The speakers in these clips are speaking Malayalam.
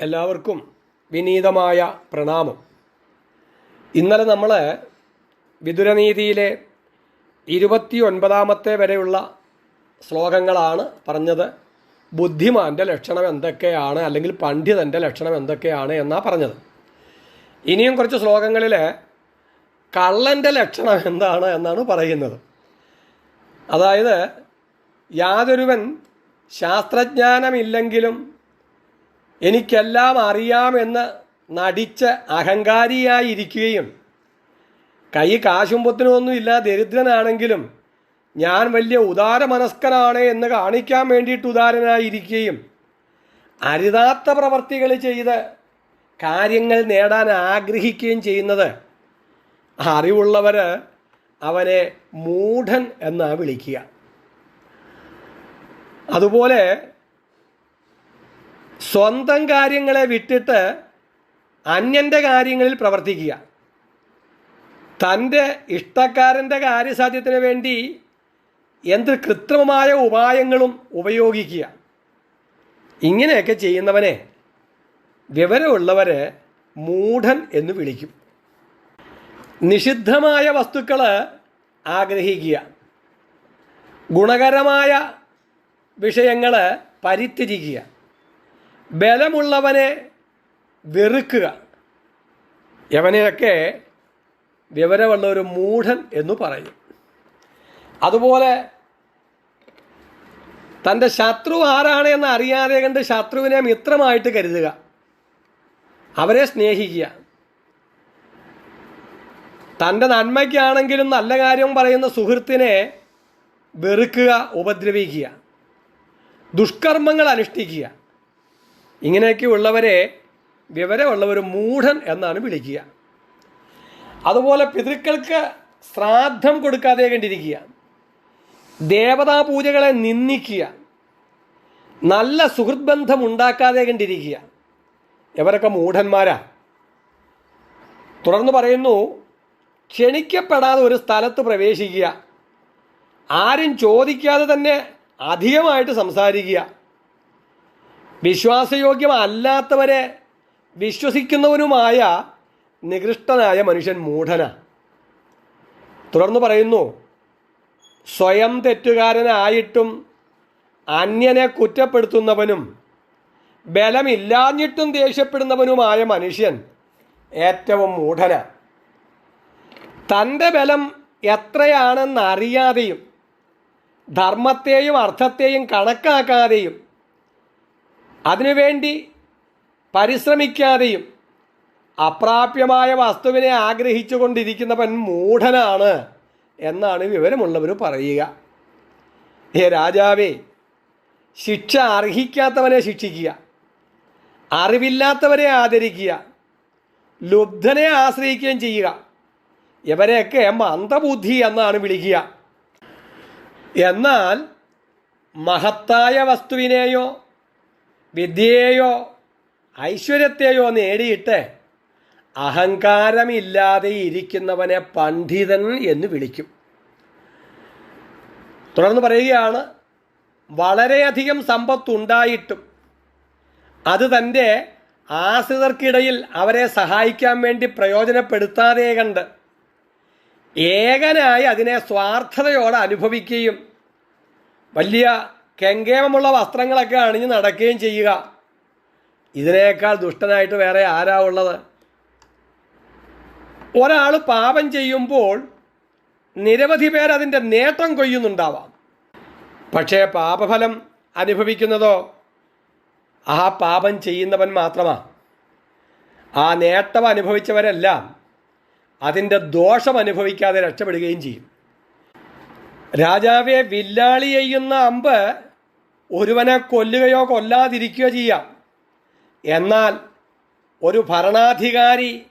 എല്ലാവർക്കും വിനീതമായ പ്രണാമം. ഇന്നലെ നമ്മൾ വിതുരനീതിയിലെ ഇരുപത്തി ഒൻപതാമത്തെ വരെയുള്ള ശ്ലോകങ്ങളാണ് പറഞ്ഞത്. ബുദ്ധിമാന്റെ ലക്ഷണം എന്തൊക്കെയാണ്? അല്ലെങ്കിൽ പണ്ഡിതന്റെ ലക്ഷണം എന്തൊക്കെയാണ് എന്നാണ് പറഞ്ഞത്. ഇനിയും കുറച്ച് ശ്ലോകങ്ങളിൽ കള്ളന്റെ ലക്ഷണം എന്താണ് എന്നാണ് പറയുന്നത്. അതായത് യാതൊരുവൻ ശാസ്ത്രജ്ഞാനമില്ലെങ്കിലും എനിക്കെല്ലാം അറിയാമെന്ന് നടിച്ച് അഹങ്കാരിയായിരിക്കുകയും കൈ കാശുമ്പത്തിനൊന്നുമില്ല ദരിദ്രനാണെങ്കിലും ഞാൻ വലിയ ഉദാരമനസ്കനാണ് എന്ന് കാണിക്കാൻ വേണ്ടിയിട്ട് ഉദാരനായിരിക്കുകയും അരുതാത്ത പ്രവർത്തികൾ ചെയ്ത് കാര്യങ്ങൾ നേടാൻ ആഗ്രഹിക്കുകയും ചെയ്യുന്നത് അറിവുള്ളവർ അവനെ മൂഢൻ എന്നാണ് വിളിക്കുക. അതുപോലെ സ്വന്തം കാര്യങ്ങളെ വിട്ടിട്ട് അന്യന്റെ കാര്യങ്ങളിൽ പ്രവർത്തിക്കുക. തന്റെ ഇഷ്ടക്കാരന്റെ കാര്യസാധ്യത്തിന് വേണ്ടി എന്ത് കൃത്രിമമായ ഉപായങ്ങളും ഉപയോഗിക്കുക. ഇങ്ങനെയൊക്കെ ചെയ്യുന്നവനെ വിവരമുള്ളവരെ മൂഢൻ എന്ന് വിളിക്കും. നിഷിദ്ധമായ വസ്തുക്കൾ ആഗ്രഹിക്കുക. ഗുണകരമായ വിഷയങ്ങൾ പരിത്യജിക്കുക. ബലമുള്ളവനെ വെറുക്കുക. യവനെയൊക്കെ വിവരമുള്ള ഒരു മൂഢൻ എന്ന് പറയും. അതുപോലെ തന്റെ ശത്രു ആരാണ് എന്ന് അറിയാതെ കണ്ട് ശത്രുവിനെ മിത്രമായിട്ട് കരുതുക. അവരെ സ്നേഹിക്കുക. തന്റെ നന്മയ്ക്കാണെങ്കിലും നല്ല കാര്യം പറയുന്ന സുഹൃത്തിനെ വെറുക്കുക ഉപദ്രവിക്കുക. ദുഷ്കർമ്മങ്ങൾ അനുഷ്ഠിക്കുക. ഇങ്ങനെയൊക്കെ ഉള്ളവരെ വിവരമുള്ളവർ മൂഢൻ എന്നാണ് വിളിക്കുക. അതുപോലെ പിതൃക്കൾക്ക് ശ്രാദ്ധം കൊടുക്കാതെ കണ്ടിരിക്കുക. ദേവതാ പൂജകളെ നിന്ദിക്കുക. നല്ല സുഹൃത് ബന്ധം ഉണ്ടാക്കാതെ കണ്ടിരിക്കുക. ഇവരൊക്കെ മൂഢന്മാരാ. തുടർന്ന് പറയുന്നു ക്ഷണിക്കപ്പെടാതെ ഒരു സ്ഥലത്ത് പ്രവേശിക്കുക. ആരും ചോദിക്കാതെ തന്നെ അധികമായിട്ട് സംസാരിക്കുക. വിശ്വാസയോഗ്യമല്ലാത്തവരെ വിശ്വസിക്കുന്നവനുമായ നികൃഷ്ടനായ മനുഷ്യൻ മൂഢന. തുടർന്ന് പറയുന്നു സ്വയം തെറ്റുകാരനായിട്ടും അന്യനെ കുറ്റപ്പെടുത്തുന്നവനും ബലമില്ലാഞ്ഞിട്ടും ദേഷ്യപ്പെടുന്നവനുമായ മനുഷ്യൻ ഏറ്റവും മൂഢന. തന്റെ ബലം എത്രയാണെന്നറിയാതെയും ധർമ്മത്തെയും അർത്ഥത്തെയും കണക്കാക്കാതെയും അതിനുവേണ്ടി പരിശ്രമിക്കാതെയും അപ്രാപ്യമായ വസ്തുവിനെ ആഗ്രഹിച്ചു കൊണ്ടിരിക്കുന്നവൻ മൂഢനാണ് എന്നാണ് വിവരമുള്ളവർ പറയുക. ഹേ രാജാവേ ശിക്ഷ അർഹിക്കാത്തവനെ ശിക്ഷിക്കുക അറിവില്ലാത്തവരെ ആദരിക്കുക ലുബ്ധനെ ആശ്രയിക്കുകയും ചെയ്യുക ഇവരെയൊക്കെ മന്ദബുദ്ധി എന്നാണ് വിളിക്കുക. എന്നാൽ മഹത്തായ വസ്തുവിനെയോ വിദ്യയെയോ ഐശ്വര്യത്തെയോ നേടിയിട്ട് അഹങ്കാരമില്ലാതെ ഇരിക്കുന്നവനെ പണ്ഡിതൻ എന്ന് വിളിക്കും. തുടർന്ന് പറയുകയാണ് വളരെയധികം സമ്പത്തുണ്ടായിട്ടും അത് തന്റെ ആശ്രിതർക്കിടയിൽ അവരെ സഹായിക്കാൻ വേണ്ടി പ്രയോജനപ്പെടുത്താതെ കണ്ട് ഏകനായി അതിനെ സ്വാർത്ഥതയോടെ അനുഭവിക്കുകയും വലിയ കെങ്കേമമുള്ള വസ്ത്രങ്ങളൊക്കെ അണിഞ്ഞ് നടക്കുകയും ചെയ്യുക. ഇതിനേക്കാൾ ദുഷ്ടനായിട്ട് വേറെ ആരാ ഉള്ളത്? ഒരാൾ പാപം ചെയ്യുമ്പോൾ നിരവധി പേർ അതിന്റെ നേട്ടം കൊയ്യുന്നുണ്ടാവാം. പക്ഷേ പാപഫലം അനുഭവിക്കുന്നതോ ആ പാപം ചെയ്യുന്നവൻ മാത്രമാണ് ആ നേട്ടം അനുഭവിച്ചവരെല്ലാം അതിന്റെ ദോഷം അനുഭവിക്കാതെ രക്ഷപ്പെടുകയും ചെയ്യും. രാജാവെ വില്ലാളി ചെയ്യുന്ന അമ്പ് ഒരുവനെ കൊല്ലുകയോ കൊല്ലാതിരിക്കുകയോ ചെയ്യാം. എന്നാൽ ഒരു ഭരണാധികാരി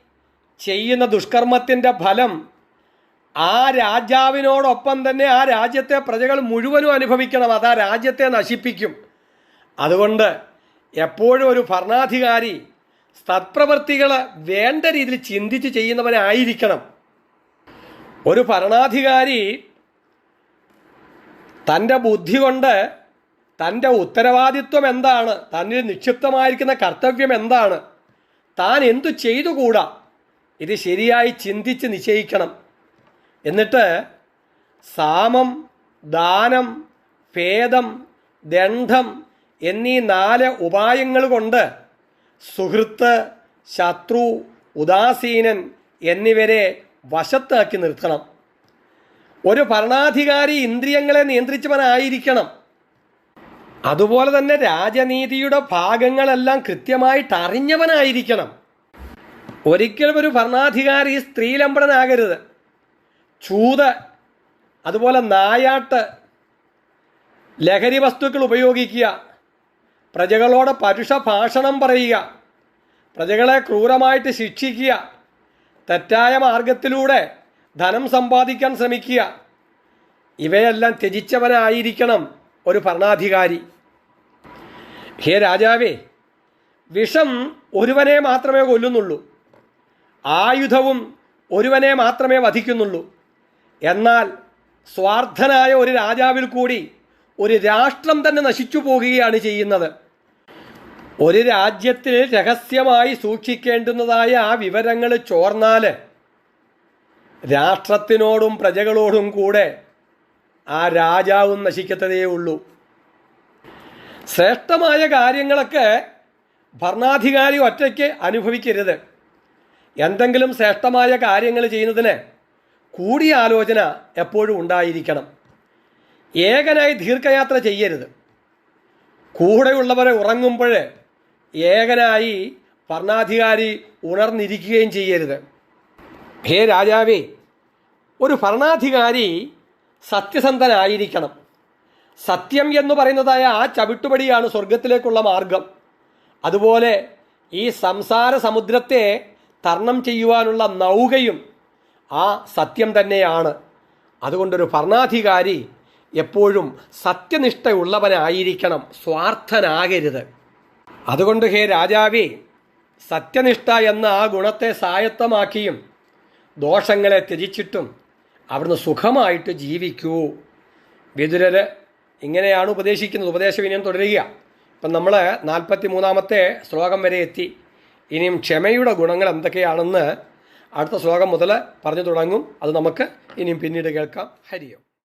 ചെയ്യുന്ന ദുഷ്കർമ്മത്തിന്റെ ഫലം ആ രാജാവിനോടൊപ്പം തന്നെ ആ രാജ്യത്തെ പ്രജകൾ മുഴുവനും അനുഭവിക്കണം. അത് ആ രാജ്യത്തെ നശിപ്പിക്കും. അതുകൊണ്ട് എപ്പോഴും ഒരു ഭരണാധികാരി സത്പ്രവൃത്തികൾ വേണ്ട രീതിയിൽ ചിന്തിച്ച് ചെയ്യുന്നവനായിരിക്കണം ഒരു ഭരണാധികാരി തന്റെ ബുദ്ധി കൊണ്ട് തന്റെ ഉത്തരവാദിത്വം എന്താണ്? തന്നിൽ നിക്ഷിപ്തമായിരിക്കുന്ന കർത്തവ്യം എന്താണ്? താൻ എന്തു ചെയ്തുകൂടാ? ഇത് ശരിയായി ചിന്തിച്ച് നിശ്ചയിക്കണം. എന്നിട്ട് സാമം ദാനം ഭേദം ദണ്ഡം എന്നീ നാല് ഉപായങ്ങൾ കൊണ്ട് സുഹൃത്ത് ശത്രു ഉദാസീനൻ എന്നിവരെ വശത്താക്കി നിർത്തണം. ഒരു ഭരണാധികാരി ഇന്ദ്രിയങ്ങളെ നിയന്ത്രിച്ചവനായിരിക്കണം. അതുപോലെ തന്നെ രാജനീതിയുടെ ഭാഗങ്ങളെല്ലാം കൃത്യമായിട്ട് അറിഞ്ഞവനായിരിക്കണം ഒരിക്കലും ഒരു ഭരണാധികാരി സ്ത്രീലമ്പടനാകരുത്. ചൂത് അതുപോലെ നായാട്ട് ലഹരി വസ്തുക്കൾ ഉപയോഗിക്കുക പ്രജകളോട് പരുഷ ഭാഷണം പറയുക പ്രജകളെ ക്രൂരമായിട്ട് ശിക്ഷിക്കുക തെറ്റായ മാർഗത്തിലൂടെ ധനം സമ്പാദിക്കാൻ ശ്രമിക്കുക ഇവയെല്ലാം ത്യജിച്ചവനായിരിക്കണം ഒരു ഭരണാധികാരി. ഹേ രാജാവേ വിഷം ഒരുവനെ മാത്രമേ കൊല്ലുന്നുള്ളൂ. ആയുധവും ഒരുവനെ മാത്രമേ വധിക്കുന്നുള്ളൂ. എന്നാൽ സ്വാർത്ഥനായ ഒരു രാജാവിൽ കൂടി ഒരു രാഷ്ട്രം തന്നെ നശിച്ചു പോകുകയാണ് ചെയ്യുന്നത്. ഒരു രാജ്യത്തിൽ രഹസ്യമായി സൂക്ഷിക്കേണ്ടുന്നതായ ആ വിവരങ്ങൾ ചോർന്നാൽ രാഷ്ട്രത്തിനോടും പ്രജകളോടും കൂടെ ആ രാജാവും നശിക്കത്തതേ ഉള്ളൂ ശ്രേഷ്ഠമായ കാര്യങ്ങളൊക്കെ ഭരണാധികാരി ഒറ്റയ്ക്ക് അനുഭവിക്കരുത്. എന്തെങ്കിലും ശ്രേഷ്ഠമായ കാര്യങ്ങൾ ചെയ്യുന്നതിന് കൂടിയാലോചന എപ്പോഴും ഉണ്ടായിരിക്കണം. ഏകനായി ദീർഘയാത്ര ചെയ്യരുത്. കൂടെയുള്ളവരെ ഉറങ്ങുമ്പോൾ ഏകനായി ഭരണാധികാരി ഉണർന്നിരിക്കുകയും ചെയ്യരുത്. ഹേ രാജാവേ ഒരു ഭരണാധികാരി സത്യസന്ധനായിരിക്കണം. സത്യം എന്ന് പറയുന്നതായ ആ ചവിട്ടുപടിയാണ് സ്വർഗത്തിലേക്കുള്ള മാർഗം. അതുപോലെ ഈ സംസാര സമുദ്രത്തെ തരണം ചെയ്യുവാനുള്ള നൗകയും ആ സത്യം തന്നെയാണ്. അതുകൊണ്ടൊരു ഭരണാധികാരി എപ്പോഴും സത്യനിഷ്ഠയുള്ളവനായിരിക്കണം സ്വാർത്ഥനാകരുത്. അതുകൊണ്ട് ഹേ രാജാവി സത്യനിഷ്ഠ എന്ന ആ ഗുണത്തെ സായത്തമാക്കിയും ദോഷങ്ങളെ ത്യജിച്ചിട്ടും അവിടുന്ന് സുഖമായിട്ട് ജീവിക്കൂ. വിതുരര് ഇങ്ങനെയാണ് ഉപദേശിക്കുന്നത്. ഉപദേശവിനിയം തുടരുക. ഇപ്പം നമ്മൾ നാൽപ്പത്തി മൂന്നാമത്തെ ശ്ലോകം വരെ എത്തി. ഇനിയും ക്ഷമയുടെ ഗുണങ്ങൾ എന്തൊക്കെയാണെന്ന് അടുത്ത ശ്ലോകം മുതൽ പറഞ്ഞു തുടങ്ങും. അത് നമുക്ക് ഇനിയും പിന്നീട് കേൾക്കാം. ഹരിയം